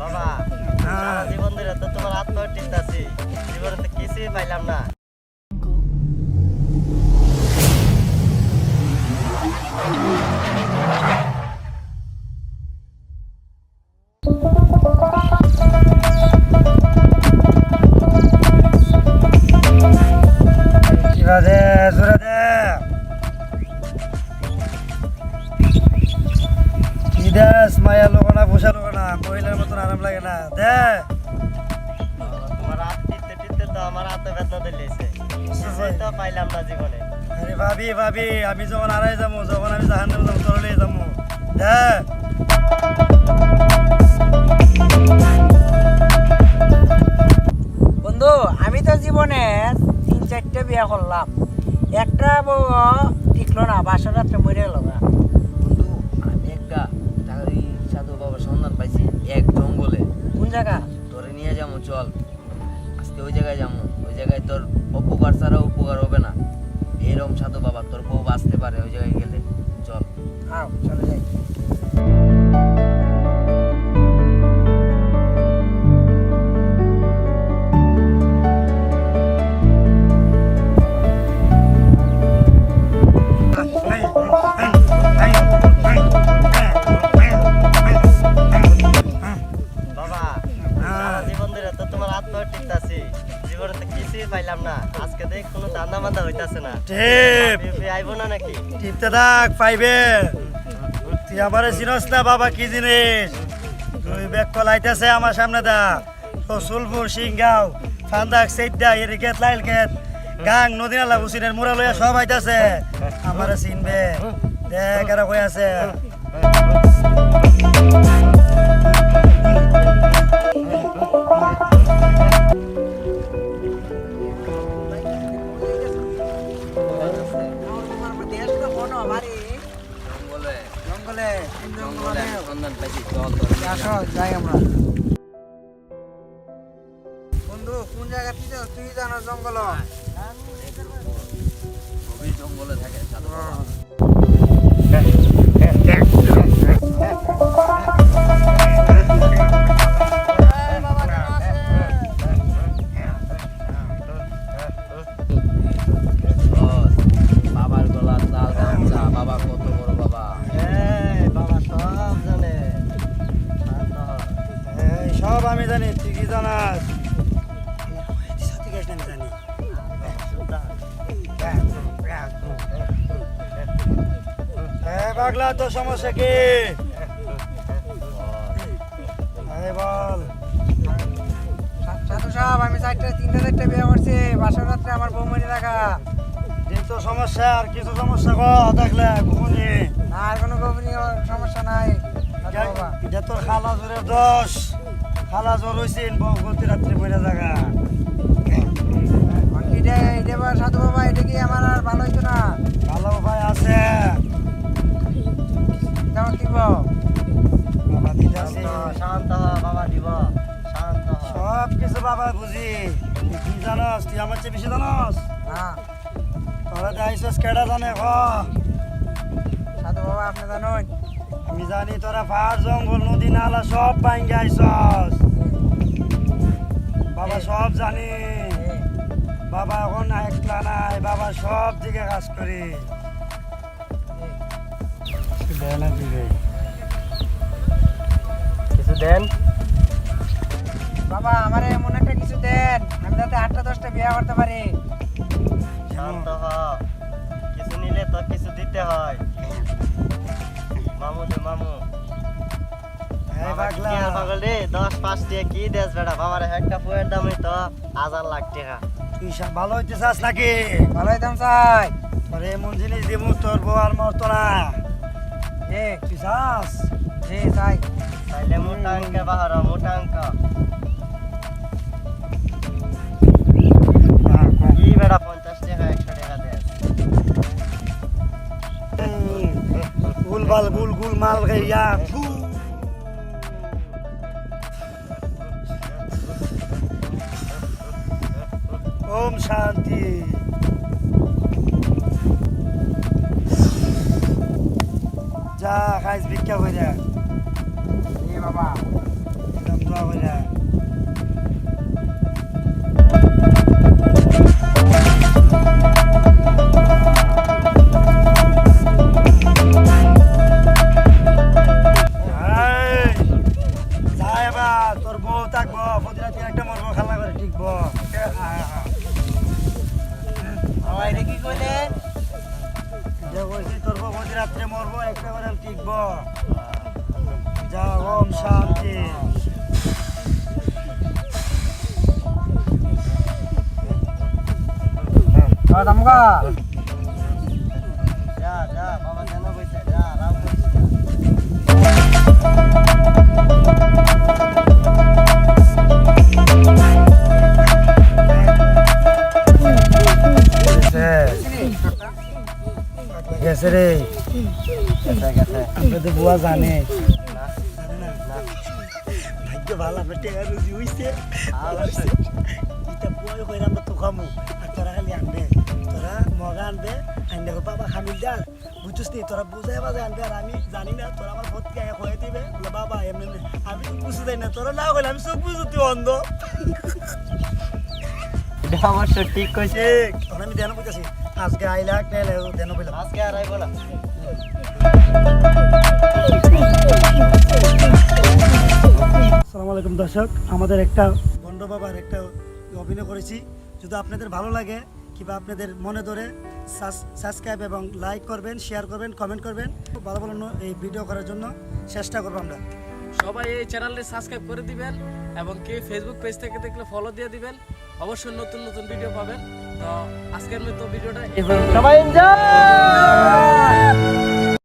বাবা সারা জীবন ধরে তো তোমার আত্মহত্যা জীবনে তো কিছুই পাইলাম না। আমার হাতে ব্যথা দিলেছে কিছুই তো পাইলাম না জীবনে। আরে ভাবি ভাবি আমি যখন আড়াই যাব যখন আমি জাহান যাব তোর লিয়ে যাব। দে। বন্ধু আমি তো জীবনে তিন চারটে বিয়ে করলাম। একটা বউ টিকলো না বাসর রাত্রে মরে গেল না বন্ধু আমি একটা সাধু বাবার সন্ধান পাইছি এক জঙ্গলে। কোন জায়গা? ধরে নিয়ে যাব চল। আজকে ওই জায়গায় যাব ওই জায়গায় তোর অপকার ছাড়া উপকার হবে না। এরকম সাধু বাবা, তোর বউ বাঁচতে পারে ওই জায়গায় গেলে। চল। হ্যাঁ চলে যাই। টিপ। আইবো না নাকি? টিপতে থাক পাইবে। তুই আমারে চিনস না বাবা কি জিনিস? তুই ব্যাগ কলাইতেছে আমার সামনে দা। রসুলপুর সিংগাঁও ফান্দাক সেইদা এরিকেত লাইলকেত গাং নদী নালা উচিনের মুরা লইয়া সব আইতাছে। আমারে চিনবে। দেখ এরা কই আছে। দেশ সন্ধান পাইছি চল আসো যাই আমরা। বন্ধু কোন জায়গা তুই তুই জানো জঙ্গল। গভীর জঙ্গলে থাকে সাধু আমি জানি তুই কি জানাস। আমি জানি। পাগলা তোর সমস্যা কি? বল। সাধু সাহেব আমি চারটে তিনটে চারটে বিয়ে করছি। বাসর রাত্রে আমার বউ মরে থাকা যে সমস্যা আর কিছু সমস্যা ক দেখলে আর কোনো সমস্যা নাই। এটা তোর খালা জোরের দোষ। খালা জোর হয়েছিল গতি রাত্রি বইরা জায়গা এটা এটা সাধু বাবা এটা কি আমার আর ভালো হইতো না? ভালো উপায় আছে। দিব বাবা শান্ত বাবা দিব। শান্ত সব কিছু বাবা বুঝি। তুই কি জানস? তুই আমার চেয়ে বেশি জানস? না তোরা যাইছস কেডা জানে ক সাধু বাবা আপনি জানুন। আমি জানি তোরা পাহাড় জঙ্গল নদী নালা সব ভাঙ্গে আইসস বাবা সব জানি। বাবা এখন একলা নাই বাবা সব দিকে কাজ করি। কিছু দেন? বাবা আমার এমন একটা কিছু দেন। আমি যাতে আটটা দশটা বিয়ে করতে পারি। শান্ত হ। কিছু নিলে তো কিছু দিতে হয়। মামু দে মামু। আর তুই ভালো হইতে চাস নাকি? ভালো হইতাম চাই। তোর এমন জিনিস দিব তোর বউ আর মরতো না। তুই চাস জি চাই তাইলে মোটা অঙ্কে বাহার মোটা অঙ্ক। malria. Om Shanti. যা খাইস ভিক্ষা করে বাবা দোয়া করে তোর বউ প্রতিরাত্রে মরবো একটা করে টিকবো। যা ওম শান্তি। দামগা যা যা বাবা কেন বইছে যা রাম গেছে রে। আমরা তো বুয়া জানে। ভাগ্য ভালো আমরা টেকা রুজি হইছে। এটা বই আমরা তো খামু। আর তোরা খালি আনবে। তোরা মগা আনবে। আনবে গো বাবা খামিল দাস বুঝছিস নি? তোরা বুঝাই বাজে আনবে। আর আমি জানি না তোরা আমার ভোট কে হয়ে দিবে। বাবা এমনি। আমি বুঝতে না তোরা না আমি সব বুঝতে তুই অন্ধ। এটা অবশ্য ঠিক কইছে। তখন আমি বুঝতেছি আজকে আইলা কেলে দেন বললাম আজকে আর আইব না। আসসালামু আলাইকুম দর্শক আমাদের একটা বন্ড বাবার একটা অভিনয় করেছি। যদি আপনাদের ভালো লাগে কিংবা আপনাদের মনে ধরে সাবস্ক্রাইব এবং লাইক করবেন শেয়ার করবেন কমেন্ট করবেন ভালো ভালো এই ভিডিও করার জন্য চেষ্টা করব আমরা। সবাই এই চ্যানেলটি সাবস্ক্রাইব করে দিবেন এবং কেউ ফেসবুক পেজ থেকে দেখলে ফলো দিয়ে দিবেন। অবশ্যই নতুন নতুন ভিডিও পাবেন। তো আজকের মতো ভিডিওটা সবাই এনজয়